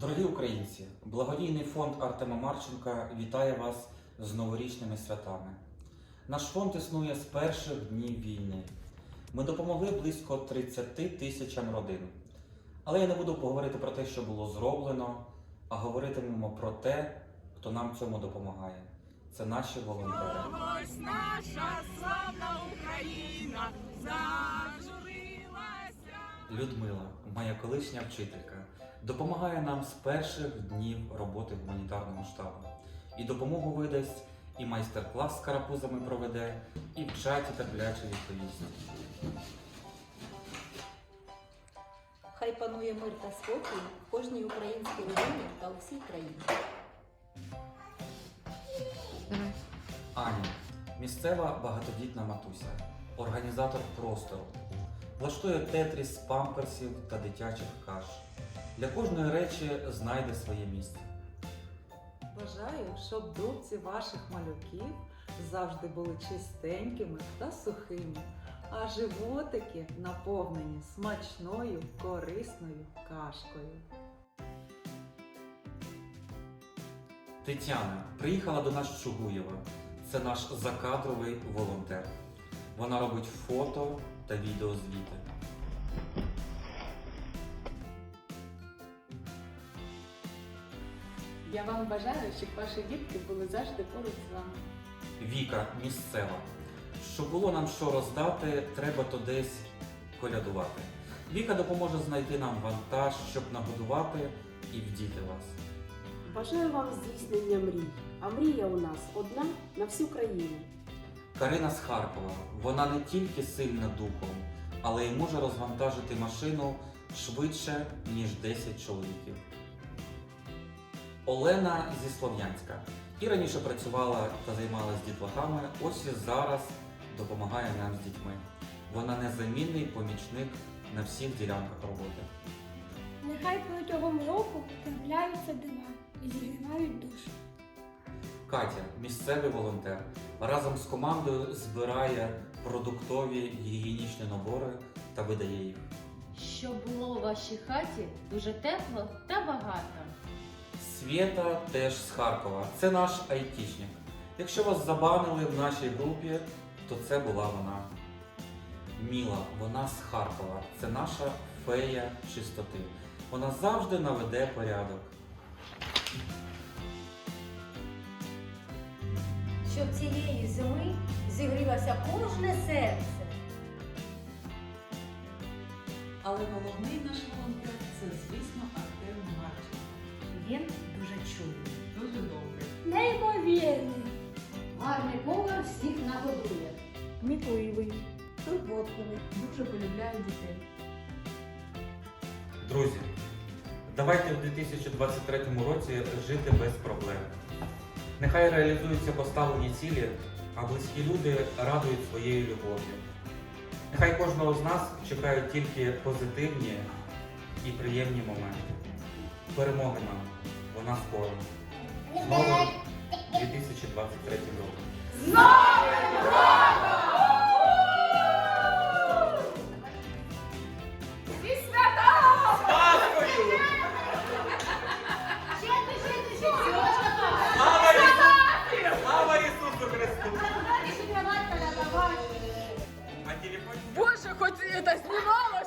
Дорогі українці, благодійний фонд Артема Марченка вітає вас з новорічними святами. Наш фонд існує з перших днів війни. Ми допомогли близько 30 тисячам родин. Але я не буду говорити про те, що було зроблено, а говоритимемо про те, хто нам цьому допомагає. Це наші волонтери. Ось наша славна Україна зажурилася. Людмила, моя колишня вчителька, допомагає нам з перших днів роботи в гуманітарному штабу. І допомогу видасть, і майстер-клас з карапузами проведе, і в чаті терпляче відповість. Хай панує мир та спокій в кожній українській родині та у всій країні. Аня, місцева багатодітна матуся, організатор простору, влаштує тетріс з памперсів та дитячих каш. Для кожної речі знайде своє місце. Бажаю, щоб дубці ваших малюків завжди були чистенькими та сухими, а животики наповнені смачною, корисною кашкою. Тетяна приїхала до нас з Чугуєва. Це наш закадровий волонтер. Вона робить фото та відеозвіти. Я вам бажаю, щоб ваші дітки були завжди поруч з вами. Віка місцева. Щоб було нам що роздати, треба то десь колядувати. Віка допоможе знайти нам вантаж, щоб нагодувати і вдіти вас. Бажаю вам здійснення мрій. А мрія у нас одна на всю країну. Карина з Харкова. Вона не тільки сильна духом, але й може розвантажити машину швидше, ніж 10 чоловіків. Олена зі Слов'янська. І раніше працювала та займалася дітлахами, ось і зараз допомагає нам з дітьми. Вона незамінний помічник на всіх ділянках роботи. Нехай протягом року трапляються дива і зігрівають душу. Катя, місцевий волонтер, разом з командою збирає продуктові гігієнічні набори та видає їх. Щоб було у вашій хаті дуже тепло та багато. Свєта теж з Харкова. Це наш айтішник. Якщо вас забанили в нашій групі, то це була вона. Міла, вона з Харкова. Це наша фея чистоти. Вона завжди наведе порядок. щоб цієї зими зігрілося кожне серце. Але головний наш волонтер це, звісно, Артем Марченко. Він дуже чуйний. Дуже добре. Неймовірний, Гарний повар всіх нагодує. кмітливий, турботливий, дуже полюбляє дітей. Друзі, давайте в 2023 році жити без проблем. Нехай реалізуються поставлені цілі, а близькі люди радують своєю любов'ю. Нехай кожного з нас чекають тільки позитивні і приємні моменти. Перемоги нам, вона скоро. З новим 2023 роком. Зі свята! Слава Ісусу! Слава Ісусу Христу! А телефон? Боже, хоч це знімалось чи ні?